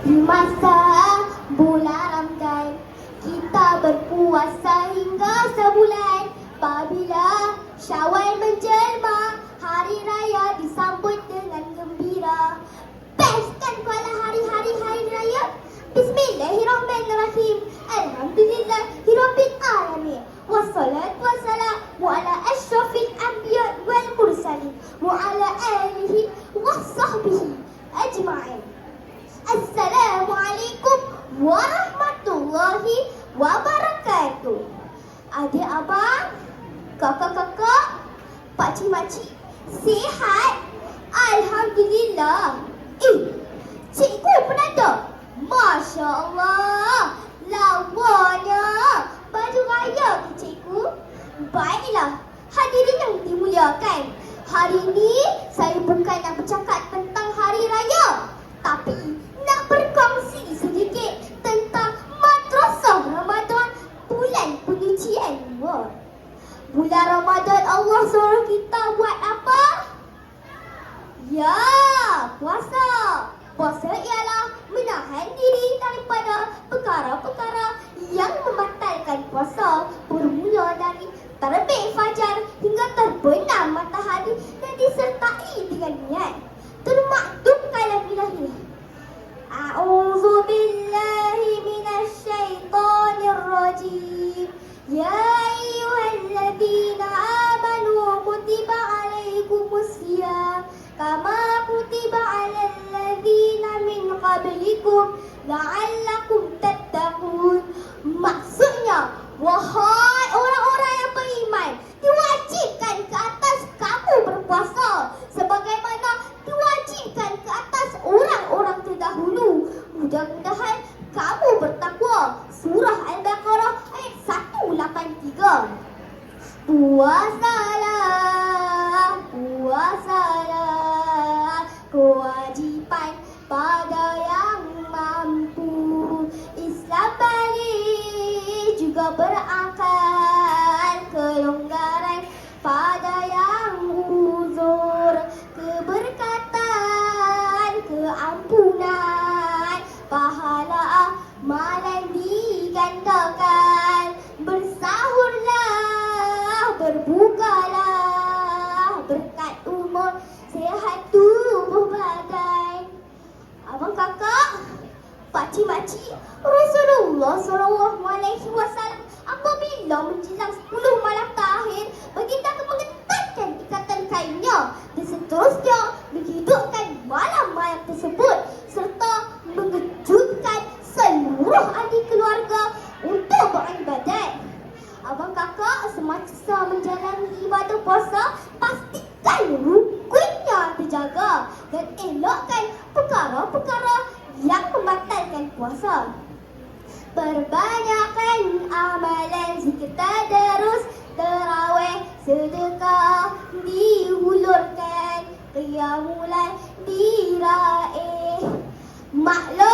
Di masa bulan Ramadan Kita berpuasa hingga sebulan. Apabila syawal menjelma Hari raya disambut warahmatullahi wabarakatuh. Adik abang, kakak-kakak, pakcik-makcik, sihat? Alhamdulillah. Eh, cikgu penanda Masya Allah. Lawanya. Baju raya ke cikgu? Baiklah. Hadirin yang dimuliakan. Hari ini saya bukan nak bercakap Bulan Ramadan Allah suruh kita buat apa? Ya, puasa. Puasa ialah menahan diri daripada perkara-perkara yang membatalkan puasa bermula dari terbit fajar hingga terbenam matahari dan disertai dengan niat. Termaktub kalam ilahi. A'udzu billahi minasyaitonir rajim. Ya الذين آمنوا كتب عليكم الصيام كما كتب على الذين من قبلكم لعلكم تتقون maksudnya wahai Puasalah, puasalah, kewajipan pada yang mampu. Islam balik juga berakal, makcik, Rasulullah sallallahu alaihi wasallam apabila menjelang 10 malam terakhir baginda mengetatkan ikatan kainnya dan seterusnya menghidupkan malam-malam tersebut serta mengejutkan seluruh ahli keluarga untuk beribadat. Abang kakak semasa menjalani ibadah puasa pastikan rukunnya terjaga dan elakkan perkara-perkara yang membatalkan puasa. Perbanyakkan amalan zikir tadarus Terawih sedekah dihulurkan Qiyamulai diraih Maklum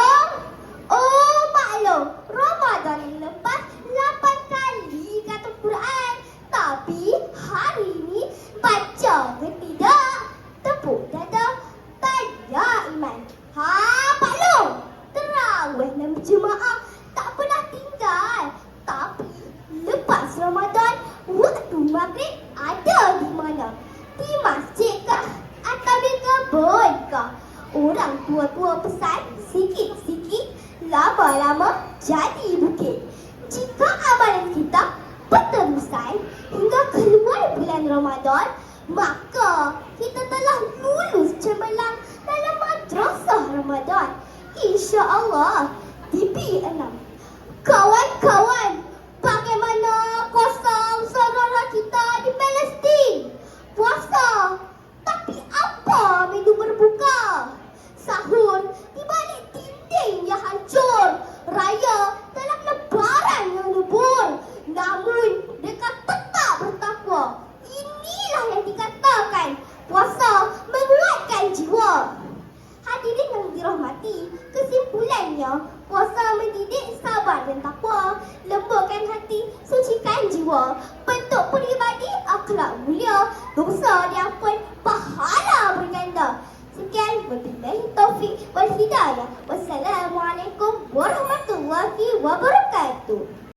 Tua-tua pesan sikit-sikit, lama-lama jadi bukit. Jika amalan kita berterusan hingga keluar bulan Ramadan, maka kita telah lulus cemerlang dalam madrasah Ramadan. Insya Allah kesimpulannya puasa mendidik sabar dan takwa, lemburkan hati, sucikan jiwa, bentuk peribadi akhlak mulia, dosa diampun, pahala berganda. Sekian, wabillahi taufik wal hidayah. Wassalamualaikum warahmatullahi wabarakatuh.